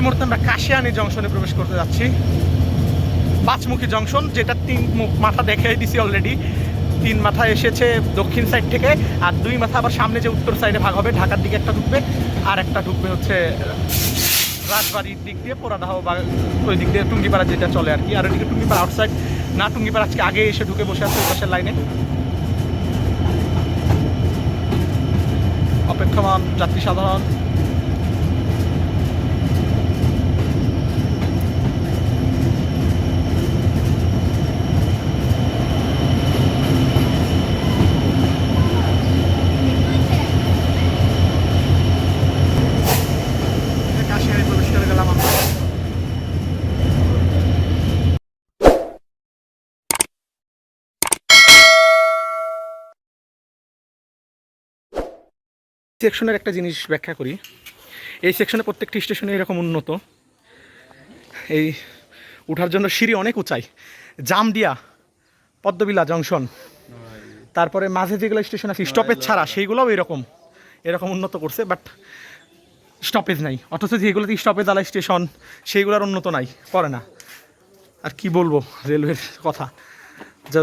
এই মুহূর্তে আমরা কাশিয়ানি জংশনে প্রবেশ করতে যাচ্ছি। পাঁচমুখী জংশন, যেটা তিন মাথা দেখে দিছি অলরেডি তিন মাথা এসেছে দক্ষিণ সাইড থেকে, আর দুই মাথা আবার সামনে যে উত্তর সাইডে ভাগ হবে, ঢাকার দিকে একটা ঢুকবে, আর একটা ঢুকবে হচ্ছে রাজবাড়ির দিক দিয়ে, পোড়াদাহ বা ওই দিক দিয়ে টুঙ্গিপাড়া যেটা চলে আর কি। আর ওইদিকে টুঙ্গিপাড়া আউটসাইড না টুঙ্গিপাড়া আজকে আগে এসে ঢুকে বসে আছে পাশের লাইনে অপেক্ষমান যাত্রী সাধারণ কাশিয়ারে প্রবেশ করে গেলাম আমরা সেকশনের একটা জিনিস ব্যাখ্যা করি। এই সেকশনে প্রত্যেকটি স্টেশনে এরকম উন্নত। এই ওঠার জন্য সিঁড়ি অনেক উঁচাই। জামদিয়া পদ্মবিলা জংশন তারপরে মাঝে যেগুলো স্টেশন আছে স্টপেজ ছাড়া সেইগুলোও এরকম। এরকম উন্নত করছে বাট স্টপেজ নাই। অথচ যেগুলোতে স্টপেজ আলা স্টেশন সেইগুলোর উন্নত নাই করে না। আর কি বলব রেলওয়ের কথা।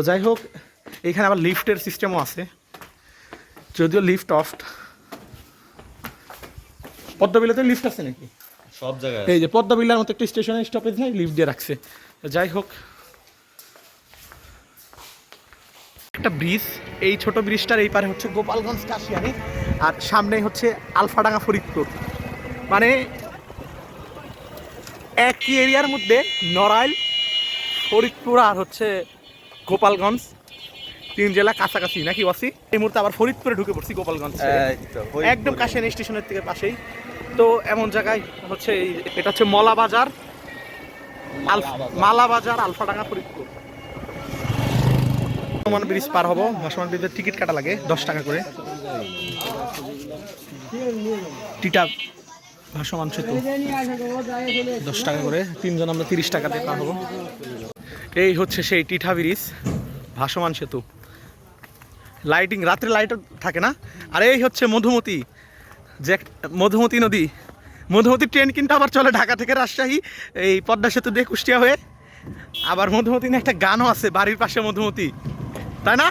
যাই হোক এইখানে আবার লিফটের সিস্টেমও আছে। যদিও লিফট অফ পদ্মবিলাতে লিফট আছে নাকি? সব জায়গায় এই যে পদ্মবিলার মতো একটা স্টেশনে স্টপেজ নেই লিফট দিয়ে রাখছে। যাই হোক। একটা ব্রিজ এই ছোট ব্রিজটার এই পারে হচ্ছে গোপালগঞ্জ কাশিয়ানি আর সামনেই হচ্ছে আলফাডাঙ্গা ফরিদপুর। মানে একই এরিয়ার মধ্যে নড়াইল ফরিদপুর আর হচ্ছে গোপালগঞ্জ। তিন জেলা কাছাকাছি নাকি ওয়াসি? এই মুহূর্তে আবার ফরিদপুরে ঢুকে পড়ছি গোপালগঞ্জ। একদম কাশিয়ানি স্টেশনের থেকে পাশেই। তো এমন জায়গায় হচ্ছে এই- এটা হচ্ছে মলা বাজার মালা বাজার আলফাডাঙ্গা ফরিদপুর। ভাসমান ব্রিজ পার হব ভাসমান ব্রিজের টিকিট কাটা লাগে দশ টাকা করে। টিটা ভাসমান সেতু। দশ টাকা করে তিনজন আমরা তিরিশ টাকাতে পার হব। এই হচ্ছে সেই টিঠা ব্রিজ ভাসমান সেতু। লাইটিং, রাত্রে লাইট থাকে না? আর এই হচ্ছে মধুমতি, যে মধুমতি নদী। মধুমতি ট্রেন কিন্তু আবার চলে ঢাকা থেকে রাজশাহী, এই পদ্মা সেতু দিয়ে কুষ্টিয়া হয়ে। আবার মধুমতি নিয়ে একটা গানও আছে, বাড়ির পাশে মধুমতি। তাই না?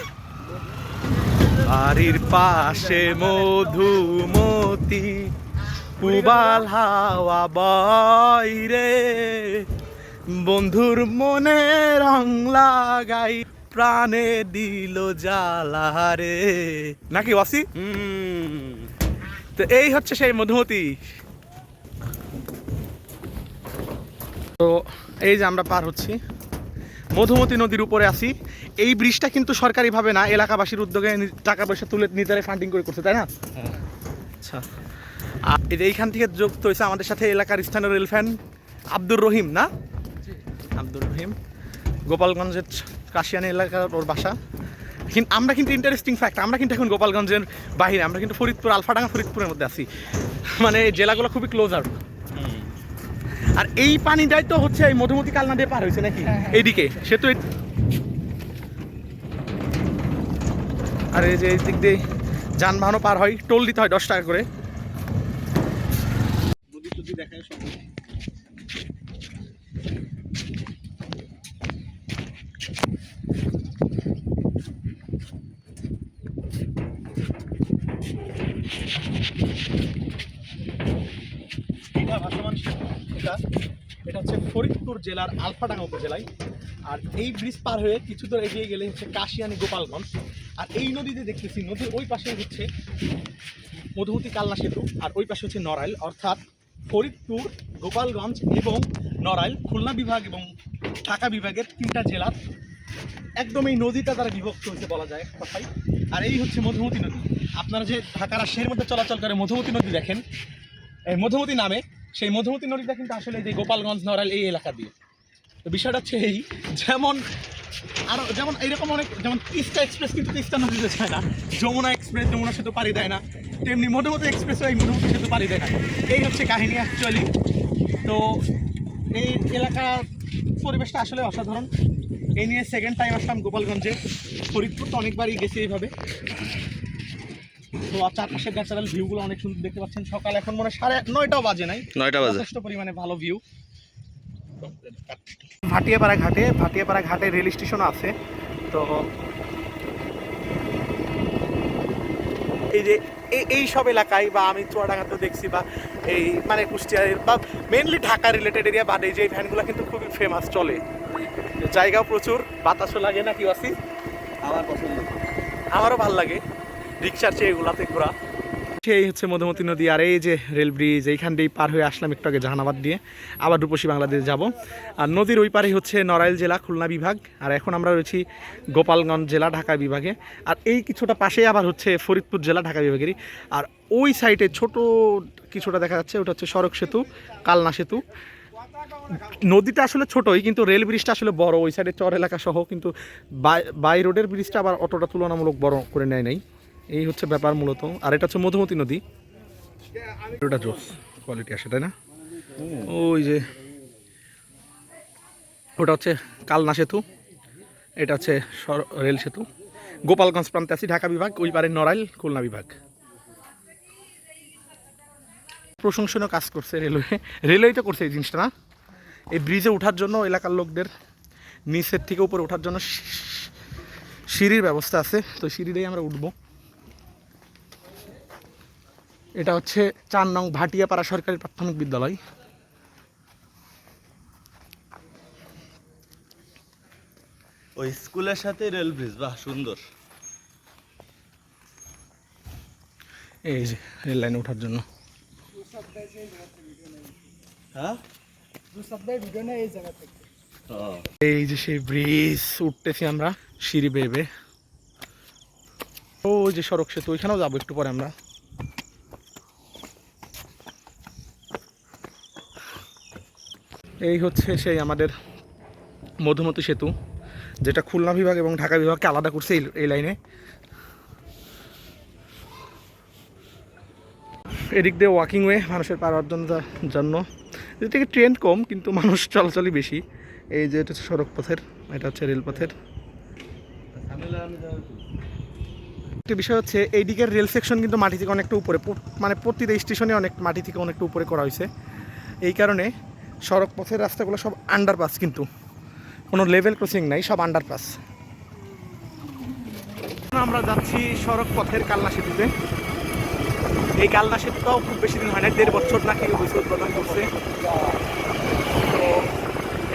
বাড়ির পাশে মধুমতি পুবাল হাওয়া বাইরে বন্ধুর মনে রং লাগাই প্রাণে দিল জ্বালারে নাকি ওয়াসি? তো এই হচ্ছে সেই মধুমতি। তো এই যে আমরা পার হচ্ছি। মধুমতি নদীর উপরে আছি। এই ব্রিজটা কিন্তু সরকারিভাবে না এলাকাবাসীর উদ্যোগে টাকা পয়সা তুলে নিজেরাই ফান্ডিং করে করছে তাই না? আচ্ছা। আর এইখান থেকে যুক্ত হয়েছে আমাদের সাথে এলাকার স্থানীয় রেল ফ্যান আব্দুর রহিম না? আব্দুর রহিম। গোপালগঞ্জের কাশিয়ানি এলাকার ওর বাসা। কিন্তু আমরা কিন্তু ইন্টারেস্টিং ফ্যাক্ট আমরা কিন্তু এখন গোপালগঞ্জের বাইরে আমরা কিন্তু ফরিদপুর আলফাডাঙ্গা ফরিদপুরের মধ্যে আছি। মানে জেলাগুলো খুবই ক্লোজার আর। আর এই পানিটাই তো হচ্ছে এই মধুমতি কালনা দিয়ে পার হয়েছে নাকি? এইদিকে সে তো আর এই যে এই দিক দিয়ে যানবাহনও পার হয় টোল দিতে হয় দশ টাকা করে। দেখায় সব এটা ভাসমান সেতু, এটা হচ্ছে ফরিদপুর জেলার আলফাডাঙ্গা উপজেলায়। আর এই ব্রিজ পার হয়ে কিছু দূর এগিয়ে গেলে হচ্ছে কাশিয়ানি গোপালগঞ্জ। আর এই নদীতে দেখতেছি নদীর ওই পাশে হচ্ছে মধুমতি কালনা সেতু আর ওই পাশে হচ্ছে নড়াইল। অর্থাৎ ফরিদপুর গোপালগঞ্জ এবং নড়াইল খুলনা বিভাগ এবং ঢাকা বিভাগের তিনটা জেলার একদম এই নদীটা দ্বারা বিভক্ত হয়েছে বলা যায় কথায় আর এই হচ্ছে মধুমতি নদী। আপনারা যে ঢাকা রাজশাহীর মধ্যে চলাচল করে মধুমতি নদী দেখেন এই মধুমতি নামে সেই মধুমতি নদীটা কিন্তু আসলে যে গোপালগঞ্জ, নড়াইল এই এলাকা দিয়ে। তো বিষয়টা হচ্ছে এই, যেমন আরও যেমন এইরকম অনেক, যেমন তিস্তা এক্সপ্রেস কিন্তু তিস্তা নদীতে যায় না, যমুনা এক্সপ্রেস যমুনা সেতু পাড়ি দেয় না, তেমনি মধুমতি এক্সপ্রেস এই মধুমতি সেতু পাড়ি দেয় না। এই হচ্ছে কাহিনী অ্যাকচুয়ালি তো এই এলাকার পরিবেশটা আসলে অসাধারণ। এই নিয়ে সেকেন্ড টাইম আসলাম গোপালগঞ্জে। ফরিদপুর তো অনেকবারই গেছি এইভাবে। আর চারপাশের ন্যাচারাল ভিউগুলো অনেক সুন্দর দেখতে পাচ্ছেন। সকাল এখন মনে হয় সাড়ে নয়টাও বাজে নাই? নয়টা বাজে। যথেষ্ট পরিমাণে ভালো ভিউ ভাটিয়াপাড়া ঘাটে ভাটিয়াপাড়া ঘাটে রেল স্টেশন আছে। তো এই যে এই- এই সব এলাকায় বা আমি চুয়াডাঙ্গাতে দেখছি বা এই মানে কুষ্টিয়ার বা মেনলি ঢাকা রিলেটেড এরিয়া বাদে যে ভ্যানগুলো কিন্তু খুবই ফেমাস চলে। জায়গাও প্রচুর বাতাসও লাগে নাকি আসি আমার পছন্দ। আমারও ভালো লাগে। রিক্সার চেয়ে এগুলাতে ঘোরা। সেই হচ্ছে মধুমতি নদী আর এই যে রেল ব্রিজ, এইখান দিয়েই পার হয়ে আসলাম একটু আগে জাহানাবাদ দিয়ে। আবার রূপসী বাংলাদেশ যাব। আর নদীর ওই পারে হচ্ছে নড়াইল জেলা, খুলনা বিভাগ। আর এখন আমরা রয়েছি গোপালগঞ্জ জেলা, ঢাকা বিভাগে। আর এই কিছুটা পাশেই আবার হচ্ছে ফরিদপুর জেলা, ঢাকা বিভাগেরই। আর ওই সাইডে ছোট কিছুটা দেখা যাচ্ছে, ওটা হচ্ছে সড়ক সেতু, কালনা সেতু। নদীটা আসলে ছোটই, কিন্তু রেল ব্রিজটা আসলে বড়। ওই সাইডে চর এলাকা সহ, কিন্তু বাই- বাই রোডের ব্রিজটা আবার অতটা তুলনামূলক বড় করে নেয় নাই। এই হচ্ছে ব্যাপার মূলত। আর এটা হচ্ছে মধুমতি নদী। ওটা জোস কোয়ালিটি আসে, তাই না? ওই যে ওটা হচ্ছে কালনা সেতু, এটা হচ্ছে রেল সেতু। গোপালগঞ্জ প্রান্তে আছি, ঢাকা বিভাগ, ওই পারে নড়াইল, খুলনা বিভাগ। প্রশংসনীয় কাজ করছে রেলওয়ে। রেলওয়ে তো করছে এই জিনিসটা, না? এই ব্রিজে ওঠার জন্য এলাকার লোকদের নিচের থেকে উপরে ওঠার জন্য সিঁড়ির ব্যবস্থা আছে, তো সিঁড়িটাই আমরা উঠবো। এটা হচ্ছে চার নং ভাটিয়াপাড়া সরকারি প্রাথমিক বিদ্যালয়। ওই স্কুলের সাথে রেল ব্রিজ বাহ সুন্দর। এই যে রেল লাইনে ওঠার জন্য। হ্যাঁ? এই যে সেই ব্রিজ উঠতেছি আমরা সিঁড়ি বেয়ে ও যে সড়ক সেতু ওইখানেও যাব একটু পরে আমরা। এই হচ্ছে সেই আমাদের মধুমতি সেতু, যেটা খুলনা বিভাগ এবং ঢাকা বিভাগকে আলাদা করছে এই- লাইনে। এদিক দিয়ে ওয়াকিং ওয়ে মানুষের পার হওয়ার জন্য এদিক থেকে ট্রেন কম, কিন্তু মানুষ চলাচলই বেশি। এই যে এটা হচ্ছে সড়ক পথের এটা হচ্ছে রেলপথের। একটি বিষয় হচ্ছে এই দিকের রেল সেকশন কিন্তু মাটি থেকে অনেকটা উপরে মানে প্রতিটা স্টেশনে অনেক মাটি থেকে অনেকটা উপরে করা হয়েছে। এই কারণে সড়ক পথের রাস্তাগুলো সব আন্ডারপাস কিন্তু। কোনো লেভেল ক্রসিং নাই, সব আন্ডারপাস আমরা যাচ্ছি সড়ক পথের কালনা সেতুতে। এই কালনা সেতুটাও খুব বেশি দিন হয় না দেড় বছর নাকি হয়েছে উদ্বোধন করছে। তো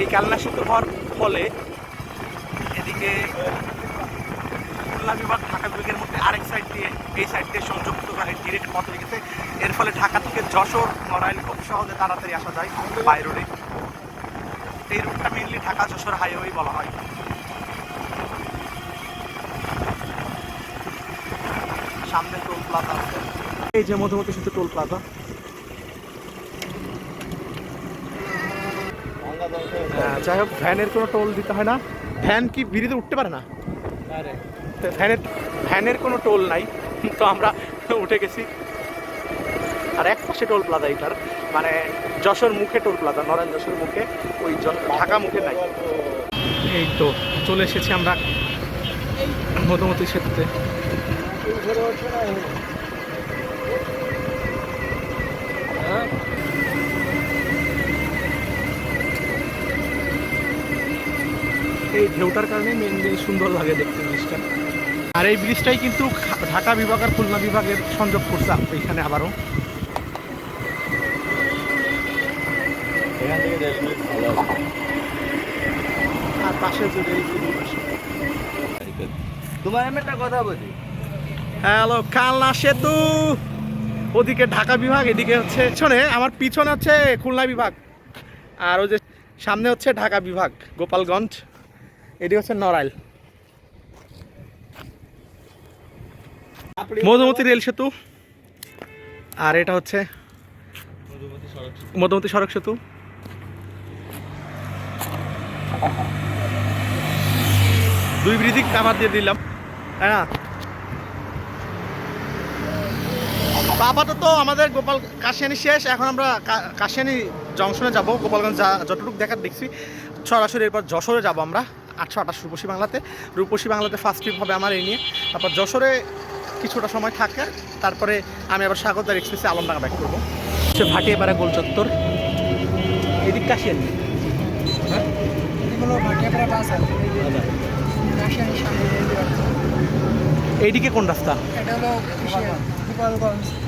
এই কালনা সেতু হওয়ার ফলে এদিকে খুলনা বিভাগ, ঢাকা বিভাগের মধ্যে আরেক সাইড দিয়ে এই সাইড দিয়ে সংযুক্ত করে ডিরেক্ট পথ গেছে এর ফলে ঢাকা থেকে যশোর নড়াইল খুব সহজে তাড়াতাড়ি আসা যায় বাই রোডে। এই রুটটা মেনলি ঢাকা যশোর হাইওয়ে বলা হয়। সামনে টোল প্লাজা আছে। এই যে মধুমতি সেতু টোল প্লাজা। হ্যাঁ, যাই হোক ভ্যানের কোনো টোল দিতে হয় না। ভ্যান কি বিড়িতে উঠতে পারে না? ভ্যানের ভ্যানের কোনো টোল নাই। তো আমরা উঠে গেছি। পাশে টোল প্লাজা এটার। মানে যশোর মুখে টোল প্লাজা, নরেন যশোর মুখে ওই ঢাকা মুখে নাই। এই তো, চলে এসেছি আমরা মধুমতি সেতুতে। এই ঢেউটার কারণে মেনলি সুন্দর লাগে দেখতে জিনিসটা। আর এই ব্রিজটাই কিন্তু ঢাকা বিভাগ আর খুলনা বিভাগের সংযোগ করছে এইখানে আবারও। এখান থেকে রেল ভালো আছে। আর পাশে। তোমার আমি একটা কথা বলি। হ্যালো কালনা সেতু। ওদিকে ঢাকা বিভাগ এদিকে হচ্ছে পিছনে আমার পিছনে হচ্ছে খুলনা বিভাগ। আর ওই যে সামনে হচ্ছে ঢাকা বিভাগ গোপালগঞ্জ এটি হচ্ছে নড়াইল। মধুমতি রেল সেতু। আর এটা হচ্ছে মধুমতি সড়ক সেতু। দুই ব্রিজিক কাভার দিয়ে দিলাম। তাই না? তো আপাতত আমাদের গোপাল কাশিয়ানি শেষ। এখন আমরা কাশিয়ানি জংশনে যাব। গোপালগঞ্জ যা, যতটুকু দেখার দেখছি। সরাসরি এরপর যশোরে যাব আমরা, আটশো আঠাশ রূপসী বাংলাতে। রূপসী বাংলাতে ফার্স্ট ট্রিপ হবে আমার এই নিয়ে। তারপর যশোরে কিছুটা সময় থাকে। তারপরে আমি আবার স্বাগতার এক্সপ্রেসে আলমডাঙ্গা ব্যাক করব। সে ভাটিয়াপাড়া গোল চত্বর এদিক কাশিয়ান এগুলো ভাটিয়াপাড়া বাস আছে রাজশাহীর সামনে এই যে আছে। এইদিকে কোন রাস্তা?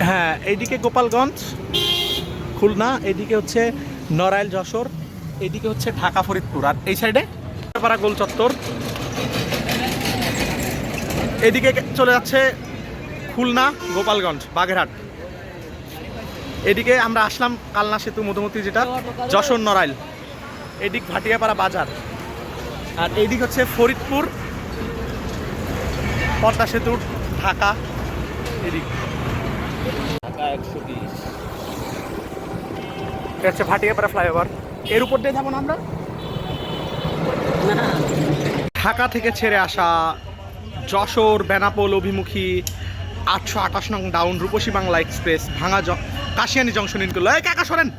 হ্যাঁ এইদিকে গোপালগঞ্জ খুলনা এইদিকে হচ্ছে নড়াইল যশোর এইদিকে হচ্ছে ঢাকা ফরিদপুর। আর এই সাইডে? পাড়া গোল চত্বর। এদিকে চলে যাচ্ছে খুলনা গোপালগঞ্জ বাগেরহাট। এদিকে আমরা আসলাম কালনা সেতু মধুমতি যেটা যশোর নড়াইল। এদিক ভাটিয়াপাড়া বাজার। আর এইদিক হচ্ছে ফরিদপুর পদ্মা সেতু ঢাকা এদিক। এটা হচ্ছে ভাটিয়াপাড়া ফ্লাইওভার। এর উপর দিয়ে যাব না আমরা? ঢাকা থেকে ছেড়ে আসা যশোর বেনাপোল অভিমুখী আটশো আঠাশ নং ডাউন রূপসী বাংলা এক্সপ্রেস ভাঙা জ- কাশিয়ানি জংশন ইনকুল এই কাকা সরেন।